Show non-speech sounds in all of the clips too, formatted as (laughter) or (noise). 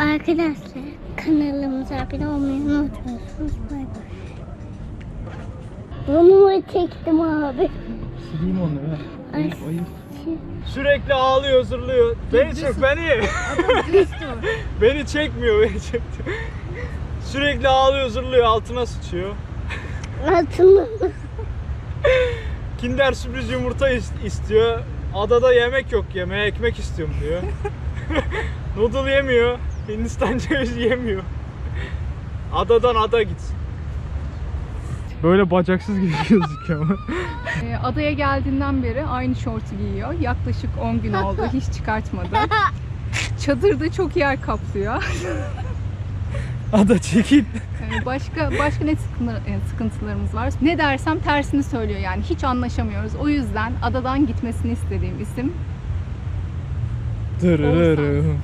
Arkadaşlar kanalımıza abone olmayı unutmuyorsunuz. Bay bay. Bunu çektim abi. Sileyim onu ver. Ay. Ayıp. Sürekli ağlıyor, zırlıyor. Beni çek, beni. (laughs) beni çekmiyor, beni çekti. Sürekli ağlıyor, zırlıyor, altına sıçıyor. Altını. Kinder sürpriz yumurta is- istiyor. Adada yemek yok yemeğe, ekmek istiyorum diyor. (laughs) Noodle yemiyor. Hindistan (laughs) cevizi yemiyor. Adadan ada gitsin. Böyle bacaksız gibi (laughs) gözüküyor ama. Ee, adaya geldiğinden beri aynı şortu giyiyor. Yaklaşık 10 gün oldu. Hiç çıkartmadı. (laughs) Çadırda çok yer kaplıyor. Ada çekil. Ee, başka başka ne e, sıkıntılarımız var? Ne dersem tersini söylüyor yani. Hiç anlaşamıyoruz. O yüzden adadan gitmesini istediğim isim Dırırırım.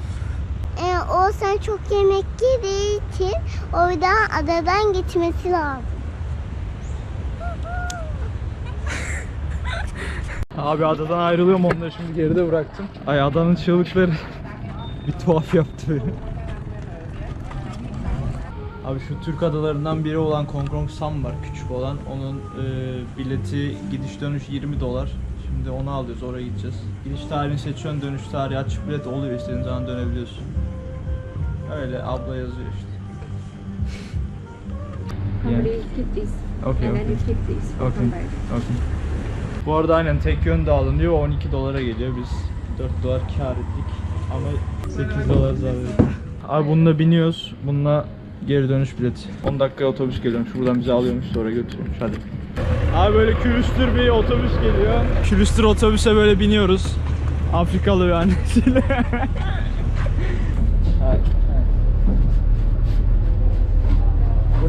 O sen çok yemek yediği için o yüzden adadan gitmesi lazım. Abi adadan ayrılıyorum onları şimdi geride bıraktım. Ay adanın çığlıkları bir tuhaf yaptı. Abi şu Türk adalarından biri olan Kongrong Sam var küçük olan. Onun e, bileti gidiş dönüş 20 dolar. Şimdi onu alıyoruz oraya gideceğiz. Gidiş tarihini seçiyorsun dönüş tarihi açık bilet oluyor istediğin zaman dönebiliyorsun. Öyle abla yazıyor işte. Somebody keep this. Okay, and then okay. you keep this. for Okay. come back. Okay. Bu arada aynen tek yönde alınıyor 12 dolara geliyor biz 4 dolar kar ettik ama 8 dolar zarar ettik. Abi bununla biniyoruz bununla geri dönüş bileti 10 dakika otobüs geliyormuş buradan bizi alıyormuş sonra götürüyormuş hadi. Abi böyle külüstür bir otobüs geliyor. Külüstür otobüse böyle biniyoruz. Afrikalı bir annesiyle. (laughs)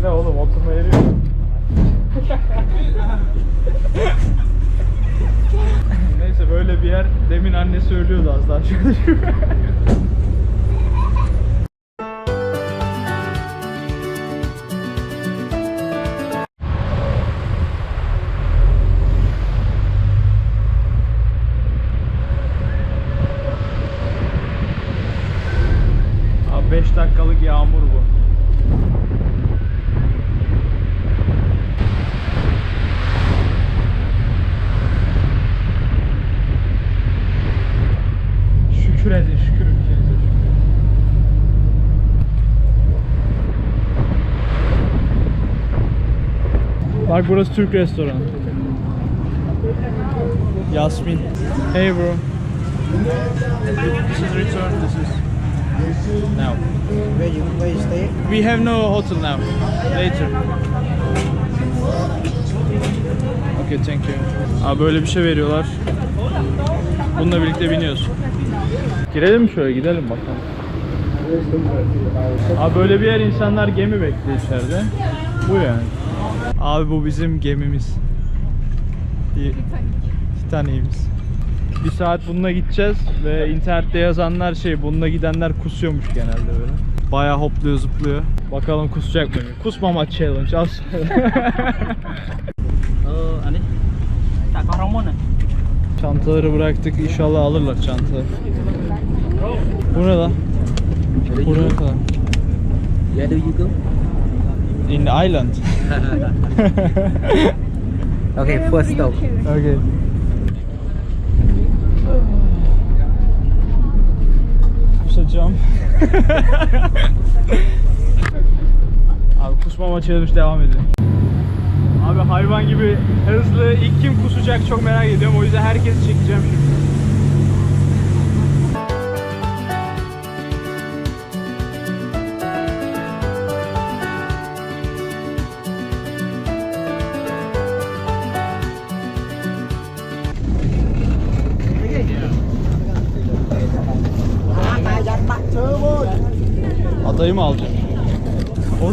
ne oğlum oturma yeri yok. (laughs) Neyse böyle bir yer. Demin anne söylüyordu az daha (laughs) Bak burası Türk restoranı. Yasmin. Hey bro. This is return. This is now. Where you where you stay? We have no hotel now. Later. Okay, thank you. Abi böyle bir şey veriyorlar. Bununla birlikte biniyoruz. Girelim mi şöyle gidelim bakalım. Abi böyle bir yer insanlar gemi bekliyor içeride. Bu yani. Abi bu bizim gemimiz. İyi. Titanic'imiz. Bir saat bununla gideceğiz ve internette yazanlar şey bununla gidenler kusuyormuş genelde böyle. Bayağı hopluyor zıplıyor. Bakalım kusacak mı? Kusmama challenge az (laughs) này. Çantaları bıraktık inşallah alırlar çantaları. Bu ne lan? Bu ne kadar? Where do you go? In island. (laughs) Okay, first stop. Okay. Kusacağım. (laughs) Abi kusmama challenge devam ediyor. Abi hayvan gibi hızlı ilk kim kusacak çok merak ediyorum. O yüzden herkesi çekeceğim şimdi.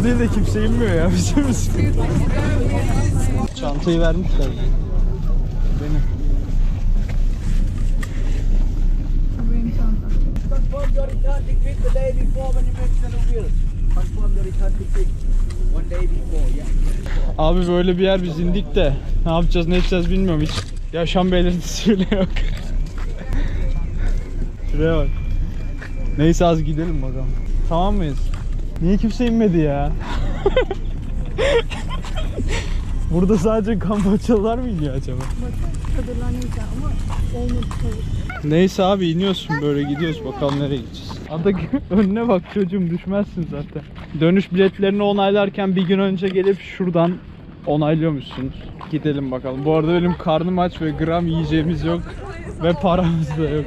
Değil de kimse inmiyor ya bizim Çantayı vermişler. Benim. benim çantam. Confirm your return ticket the day before when you make the wheel. Confirm your return ticket one day before, yeah. Abi böyle bir yer biz indik de ne yapacağız ne edeceğiz bilmiyorum hiç. Yaşam belirtisi bile yok. Şuraya bak. Neyse az gidelim bakalım. Tamam mıyız? Niye kimse inmedi ya? Burada sadece Kamboçyalılar mı iniyor acaba? Ama olmadı. Neyse abi iniyorsun böyle gidiyoruz bakalım nereye gideceğiz. Ada (laughs) önüne bak çocuğum düşmezsin zaten. Dönüş biletlerini onaylarken bir gün önce gelip şuradan onaylıyormuşsunuz. Gidelim bakalım. Bu arada benim karnım aç ve gram yiyeceğimiz yok. Ve paramız da yok.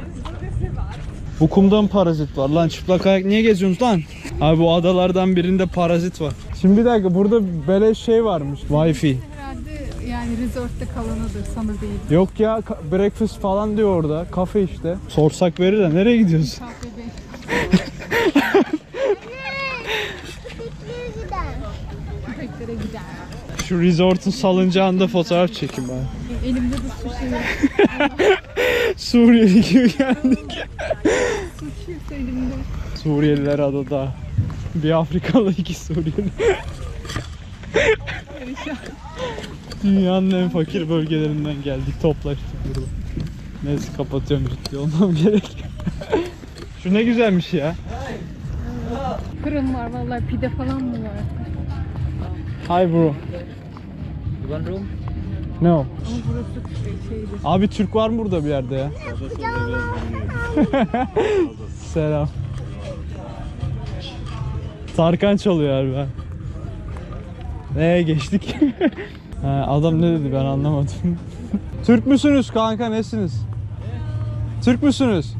Bu kumda mı parazit var lan? Çıplak ayak niye geziyorsunuz lan? Abi bu adalardan birinde parazit var. Şimdi bir dakika burada beleş şey varmış. Wi-Fi. Herhalde yani resortta kalanıdır sana değil. Yok ya breakfast falan diyor orada. Kafe işte. Sorsak verir de nereye gidiyorsun? Giden. Köpeklere (laughs) gider. Şu resort'un salıncağında fotoğraf çekim ben. Elimde de su şeyi. (laughs) Suriyeli gibi geldik. (laughs) Suriyeliler adada. Bir Afrikalı iki Suriyeli. (laughs) Dünyanın en fakir bölgelerinden geldik. Toplaştık burada. Neyse kapatıyorum ciddi olmam gerek. (laughs) Şu ne güzelmiş ya. Fırın var vallahi pide falan mı var? Hi bro. You want room? Ama burası şeydi. Abi Türk var mı burada bir yerde ya? (laughs) Selam. Tarkan çalıyor ha. Neye geçtik? (laughs) ha, adam ne dedi ben anlamadım. (laughs) Türk müsünüz kanka nesiniz? Türk müsünüz?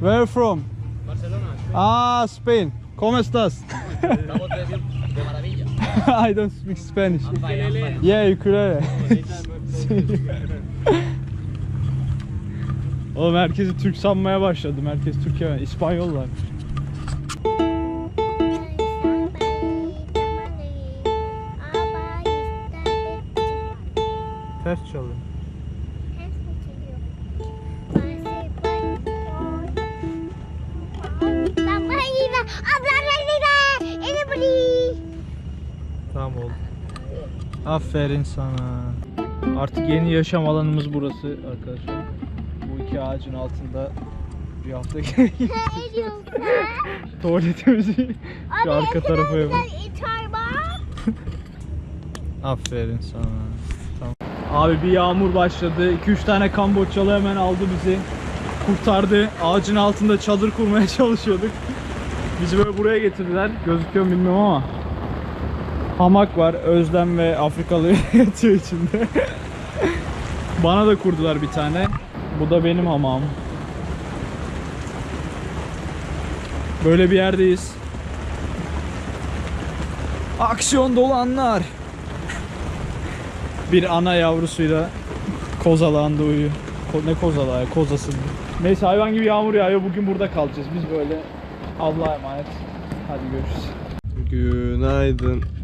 Where from? Barcelona. Ah, Spain. ¿Cómo estás? (laughs) I don't speak Spanish. Yeah, ukulele. (laughs) Oğlum herkesi Türk sanmaya başladım. Herkes Türkiye, İspanyollar. Aferin sana. Artık yeni yaşam alanımız burası arkadaşlar. Bu iki ağacın altında bir hafta (laughs) tuvaletimizi şu arka tarafa yapalım. Aferin sana. Tamam. Abi bir yağmur başladı. 2-3 tane Kamboçyalı hemen aldı bizi. Kurtardı. Ağacın altında çadır kurmaya (laughs) çalışıyorduk. Bizi böyle buraya getirdiler. Gözüküyor mu bilmiyorum ama. Hamak var. Özlem ve Afrikalı (laughs) yatıyor içinde. Bana da kurdular bir tane. Bu da benim hamam. Böyle bir yerdeyiz. Aksiyon dolu anlar. Bir ana yavrusuyla kozalağında uyuyor. Ko- ne kozalağı ya, kozasında. Neyse hayvan gibi yağmur yağıyor. Bugün burada kalacağız. Biz böyle Allah'a emanet. Hadi görüşürüz. Günaydın.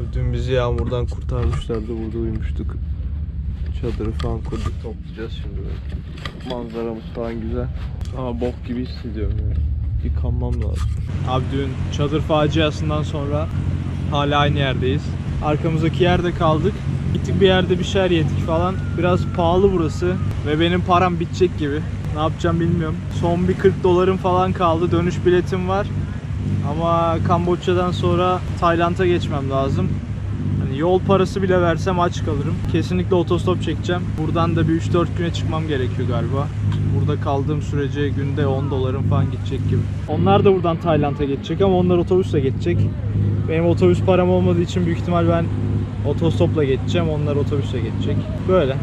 Abi dün bizi yağmurdan kurtarmışlardı. Burada uyumuştuk. Çadırı falan kurduk toplayacağız şimdi böyle. Manzaramız falan güzel. Ama bok gibi hissediyorum yani. Yıkanmam lazım. Abi dün çadır faciasından sonra hala aynı yerdeyiz. Arkamızdaki yerde kaldık. Gittik bir yerde bir şeyler yedik falan. Biraz pahalı burası ve benim param bitecek gibi. Ne yapacağım bilmiyorum. Son bir 40 dolarım falan kaldı. Dönüş biletim var. Ama Kamboçya'dan sonra Tayland'a geçmem lazım. Hani yol parası bile versem aç kalırım. Kesinlikle otostop çekeceğim. Buradan da bir 3-4 güne çıkmam gerekiyor galiba. Burada kaldığım sürece günde 10 dolarım falan gidecek gibi. Onlar da buradan Tayland'a geçecek ama onlar otobüsle geçecek. Benim otobüs param olmadığı için büyük ihtimal ben otostopla geçeceğim. Onlar otobüsle geçecek. Böyle.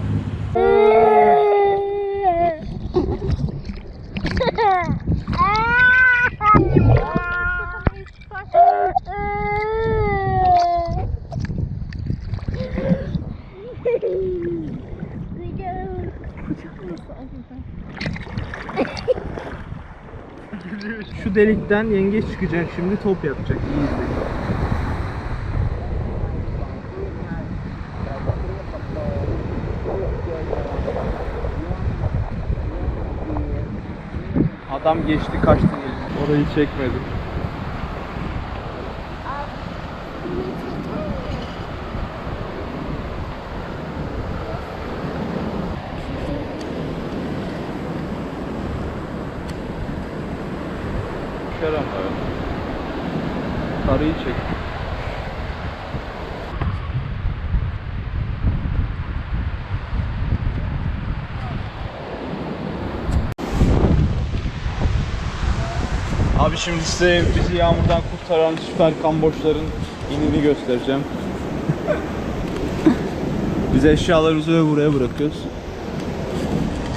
Delikten yengeç çıkacak şimdi top yapacak. İyi izleyin. Adam geçti kaçtı. Orayı çekmedim. Ver ama. Karıyı çek. Abi şimdi size bizi yağmurdan kurtaran süper kamboçların inini göstereceğim. (laughs) Biz eşyalarımızı ve buraya bırakıyoruz.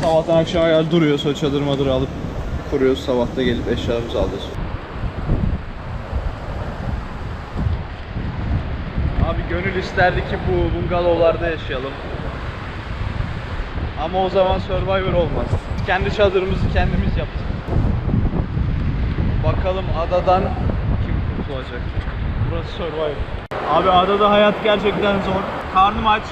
Sabahtan akşama kadar duruyoruz. O çadır madır alıp kuruyoruz. Sabahta gelip eşyalarımızı alıyoruz. Abi gönül isterdi ki bu bungalovlarda yaşayalım. Ama o zaman Survivor olmaz. Kendi çadırımızı kendimiz yaptık. Bakalım adadan kim kurtulacak? Burası Survivor. Abi adada hayat gerçekten zor. Karnım aç.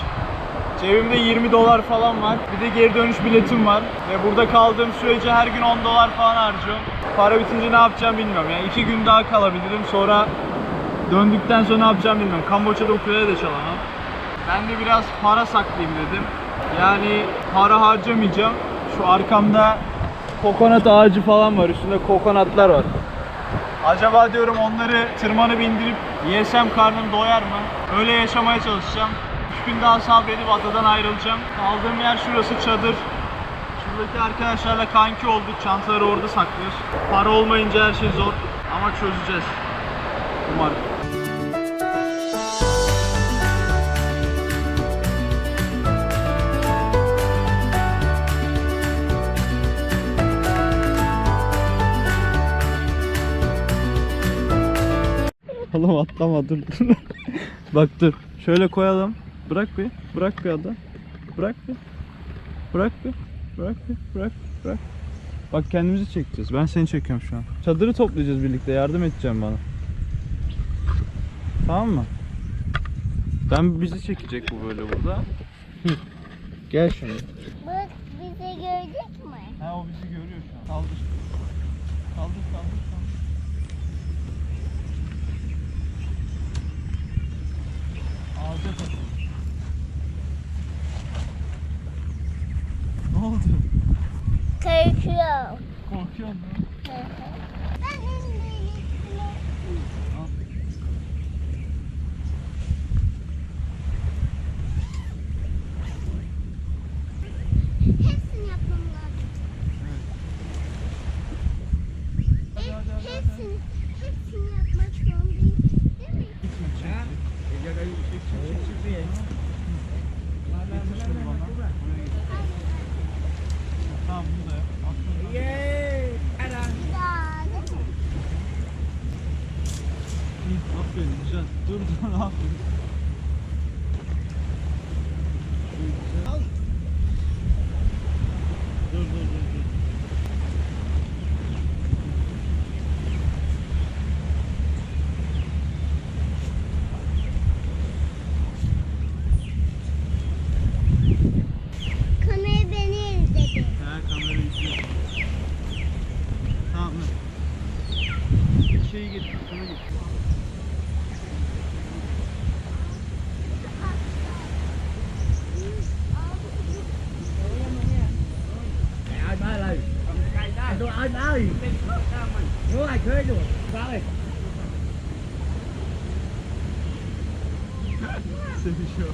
Cebimde 20 dolar falan var. Bir de geri dönüş biletim var. Ve burada kaldığım sürece her gün 10 dolar falan harcıyorum. Para bitince ne yapacağım bilmiyorum. Yani 2 gün daha kalabilirim. Sonra döndükten sonra ne yapacağım bilmiyorum. Kamboçya'da ukulele de çalamam. Ben de biraz para saklayayım dedim. Yani para harcamayacağım. Şu arkamda kokonat ağacı falan var. Üstünde kokonatlar var. Acaba diyorum onları tırmanıp indirip yesem karnım doyar mı? Öyle yaşamaya çalışacağım. 3 gün daha sabredip adadan ayrılacağım. Kaldığım yer şurası çadır. Şuradaki arkadaşlarla kanki olduk. Çantaları orada saklıyoruz. Para olmayınca her şey zor. Ama çözeceğiz. Umarım. Oğlum atlama dur. (laughs) Bak dur. Şöyle koyalım. Bırak bir. Bırak bir ada. Bırak bir. Bırak bir. Bırak bir. Bırak. Bırak. Bak kendimizi çekeceğiz. Ben seni çekiyorum şu an. Çadırı toplayacağız birlikte. Yardım edeceğim bana. Tamam mı? Ben bizi çekecek bu böyle burada. Gel şimdi. Bak bizi görecek mi? Ha o bizi görüyor şu an. Kaldır. Kaldır kaldır kaldır. 软吗？Sevişiyor.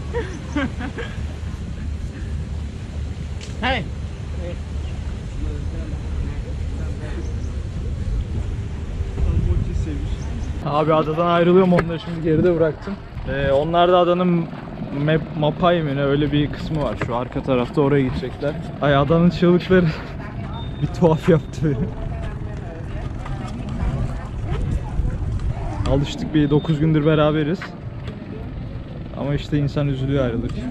Kamboçya seviş. Abi adadan ayrılıyorum onları şimdi geride bıraktım. Ee, onlar da adanın map, mapay mı ne öyle bir kısmı var şu arka tarafta oraya gidecekler. Ay adanın çığlıkları (laughs) bir tuhaf yaptı Alıştık bir 9 gündür beraberiz. Ama işte insan üzülüyor ayrılırken.